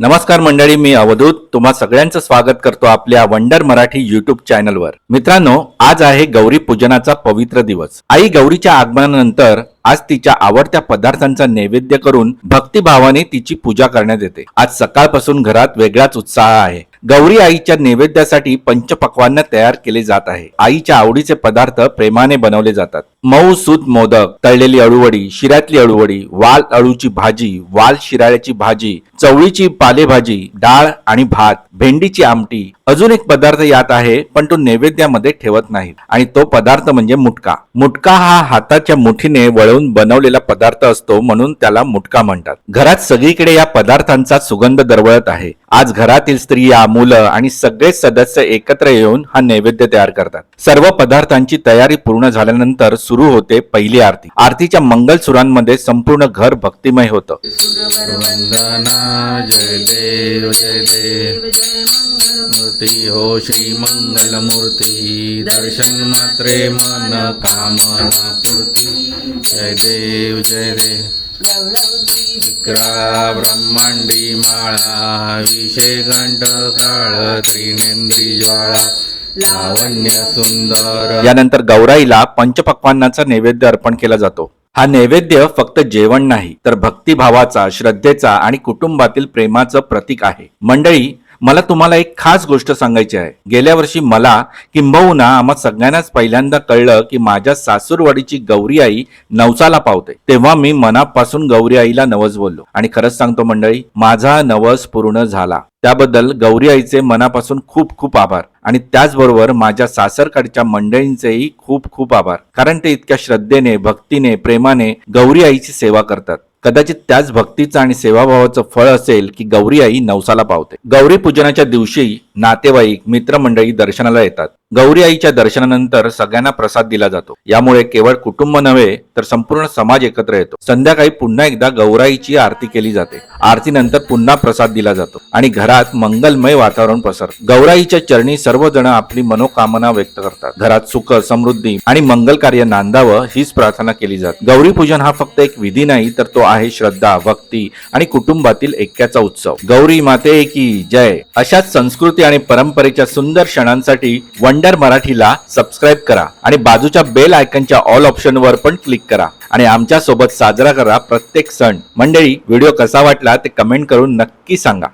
नमस्कार मंडळी मी अवधूत. तुम्हा सगळ्यांचं स्वागत करतो आपल्या वंडर मराठी युट्यूब चॅनलवर. मित्रांनो आज आहे गौरी पूजनाचा पवित्र दिवस. आई गौरीच्या आगमनानंतर आज तिच्या आवडत्या पदार्थांचा नैवेद्य करून भक्तिभावाने तिची पूजा करण्यात येते. आज सकाळपासून घरात वेगळाच उत्साह आहे. गौरी आईच्या नैवेद्यासाठी पंचपक्वान्न तयार केले जात आहे. आईच्या आवडीचे पदार्थ प्रेमाने बनवले जातात. मऊ सूत मोदक तळलेली अळूवडी शिऱ्यातली अळूवडी वाल अळूची भाजी वाल शिराळ्याची भाजी चवळीची पालेभाजी डाळ आणि भात भेंडीची आमटी. अजून एक पदार्थ यात आहे पण तो नैवेद्यामध्ये ठेवत नाही आणि तो पदार्थ म्हणजे मुटका. मुटका हा हाताच्या मुठीने वळवून बनवलेला पदार्थ असतो म्हणून त्याला मुटका म्हणतात. घरात सगळीकडे या पदार्थांचा सुगंध दरवळत आहे. आज घरातील स्त्रिया मुलं आणि सगळे सदस्य एकत्र येऊन हा नैवेद्य तयार करतात. सर्व पदार्थांची तयारी पूर्ण झाल्यानंतर सुरू होते पहिली आरती. आरतीच्या मंगल सुरांमध्ये संपूर्ण घर भक्तिमय होतं. मूर्ती हो श्री मंगल मूर्ती दर्शन मात्रे मन कामना पूर्ती. जय देव जय देव. विक्रा ब्रह्मांडी माळा. विषय घंट काळ त्रिनेंद्री ज्वाळा. लावण्य सुंदर. यानंतर गौराईला पंचपक्वांनाचा नैवेद्य अर्पण केला जातो. हा नैवेद्य फक्त जेवण नाही तर भक्तिभावाचा श्रद्धेचा आणि कुटुंबातील प्रेमाचं प्रतीक आहे. मंडळी मला तुम्हाला एक खास गोष्ट सांगायची आहे. गेल्या वर्षी मला किंबहुना आम्हा सगळ्यांनाच पहिल्यांदा कळलं की माझ्या सासूरवाडीची गौरी आई नवसाला पावते. तेव्हा मी मनापासून गौरी आईला नवस बोललो. आणि खरंच सांगतो मंडळी माझा नवस पूर्ण झाला. त्याबद्दल गौरी आईचे मनापासून खूप खूप आभार. आणि त्याचबरोबर माझ्या सासरकडच्या मंडळींचेही खूप खूप आभार. कारण ते इतक्या श्रद्धेने भक्तीने प्रेमाने गौरी आईची सेवा करतात. कदाचित त्याच भक्तीचं आणि सेवाभावाचं फळ असेल की गौरी आई नवसाला पावते. गौरी पूजनाच्या दिवशी नातेवाईक मित्रमंडळी दर्शनाला येतात. गौरी आईच्या दर्शनानंतर सगळ्यांना प्रसाद दिला जातो. यामुळे केवळ कुटुंब नव्हे तर संपूर्ण समाज एकत्र येतो. संध्याकाळी पुन्हा एकदा गौराईची आरती केली जाते. आरतीनंतर पुन्हा प्रसाद दिला जातो आणि घरात मंगलमय वातावरण पसरत. गौराईच्या चरणी सर्वजण आपली मनोकामना व्यक्त करतात. घरात सुख समृद्धी आणि मंगल कार्य नांदावं हीच प्रार्थना केली जाते. गौरी पूजन हा फक्त एक विधी नाही तर तो आहे श्रद्धा भक्ती आणि कुटुंबातील ऐक्याचा उत्सव. गौरी माते की जय. अशाच संस्कृती आणि परंपरेच्या सुंदर क्षणांसाठी वंडर मराठीला सबस्क्राईब करा आणि बाजूच्या बेल आयकनच्या ऑल ऑप्शनवर पण क्लिक करा. आणि आमच्यासोबत साजरा करा प्रत्येक सण. मंडळी व्हिडिओ कसा वाटला ते कमेंट करून नक्की सांगा.